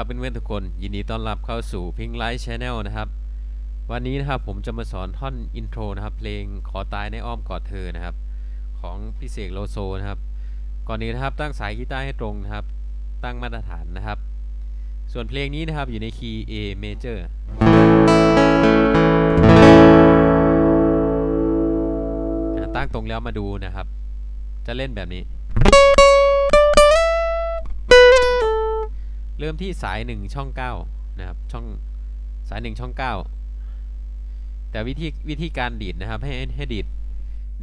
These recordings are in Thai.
ครับเพื่อนๆทุกคน ยินดีต้อนรับเข้าสู่พิงไลท์ชาแนลนะครับ วันนี้นะครับผมจะมาสอนท่อนอินโทรนะครับ เพลงขอตายในอ้อมกอดเธอนะครับ ของพี่เสกโลโซนะครับ ก่อนนี้นะครับตั้งสายกีตาร์ให้ตรงนะครับ ตั้งมาตรฐานนะครับ ส่วนเพลงนี้นะครับอยู่ในคีย์ A major อ่าตั้งตรงแล้วมาดูนะครับ จะเล่นแบบนี้ เริ่มที่สาย 1 ช่อง 9 นะครับ ช่องสาย 1 ช่อง 9 แต่วิธีวิธีการดีดนะครับ ให้ให้ดีด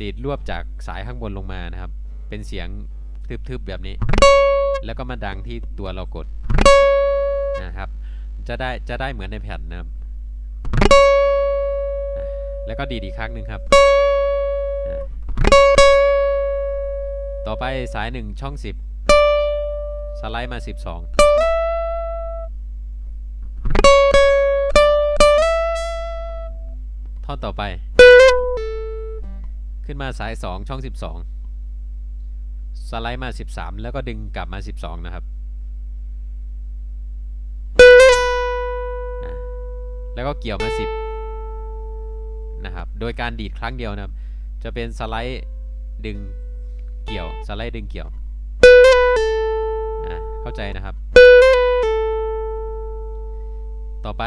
ดีดรวบจากสายข้างบนลงมานะครับ เป็นเสียงทึบๆแบบนี้ แล้วก็มาดังที่ตัวเรากดนะครับ จะได้จะได้เหมือนในแผ่นนะครับ แล้วก็ดีดอีกครั้งหนึ่งครับ ต่อไปสาย 1 ช่อง 10 สไลด์มา 12 ท่อนต่อไป ขึ้นมาสาย 2 ช่อง 12 สไลด์มา 13 แล้วก็ดึงกลับมา 12 นะครับ แล้วก็เกี่ยวมา 10 นะครับ โดยการดีดครั้งเดียวนะครับ จะเป็นสไลด์ดึงเกี่ยว สไลด์ดึงเกี่ยว เข้าใจนะครับ ต่อไป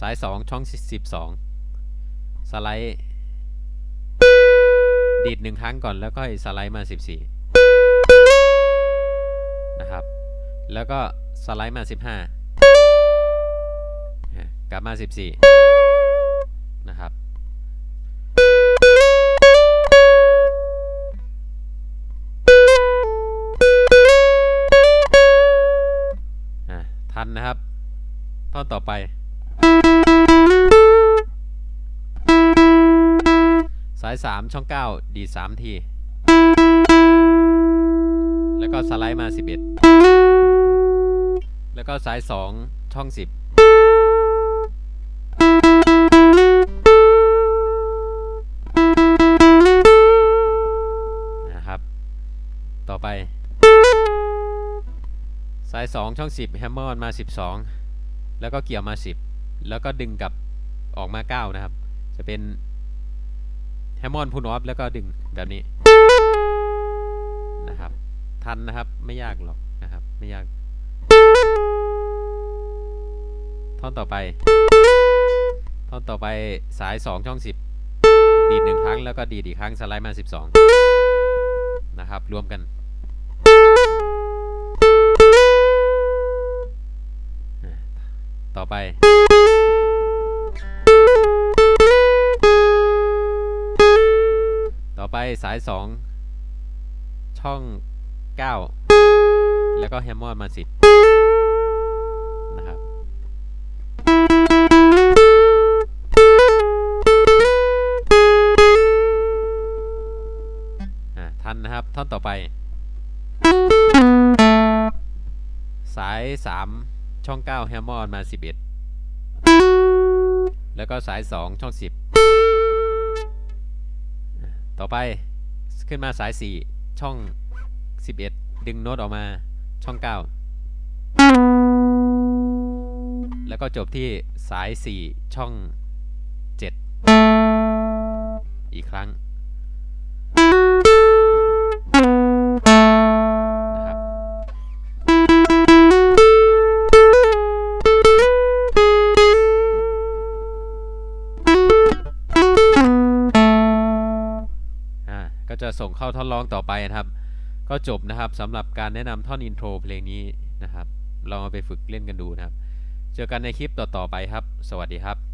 สาย 2 ช่อง 12 สไลด์ ดีดหนึ่งครั้งก่อนแล้วก็สไลด์มา 14 นะครับ แล้วก็สไลด์มา 15 กลับมา 14 นะครับ ทันนะครับ ท่อนต่อไป สาย 3 ช่อง 9 ดีด3ที แล้วก็สไลด์มา 11 แล้วก็สาย 2 ช่อง 10 นะครับ ต่อไป สาย 2 ช่อง 10 แฮมเมอร์มา 12 แล้วก็เกี่ยวมา 10 แล้วก็ดึงกลับออกมา 9 นะครับ จะเป็นแฮมมอนพูนอฟแล้วก็ดึงแบบนี้นะครับ ทันนะครับไม่ยากหรอกนะครับ ไม่ยาก ท่อนต่อไป ท่อนต่อไปสาย 2 ช่อง 10 ดีดหนึ่งครั้งแล้วก็ดีดอีกครั้งสไลด์มา 12 นะครับ รวมกันต่อไป สาย 2 ช่อง 9 แล้วก็แฮมมอนมา 10 นะครับอะทันนะครับ ท่อนต่อไป สาย 3 ช่อง 9 แฮมมอนมา 11 แล้วก็สาย 2 ช่อง 10 ต่อไปขึ้นมาสาย 4 ช่อง 11 ดึงโน้ตออกมาช่อง 9 แล้วก็จบที่สาย 4 ช่อง 7 อีกครั้ง ก็จะส่งเข้าท่อนร้องต่อไปนะครับ ก็จบนะครับสำหรับการแนะนำท่อนอินโทรเพลงนี้นะครับลองเอาไปฝึกเล่นกันดูนะครับ เจอกันในคลิปต่อๆไปครับ สวัสดีครับ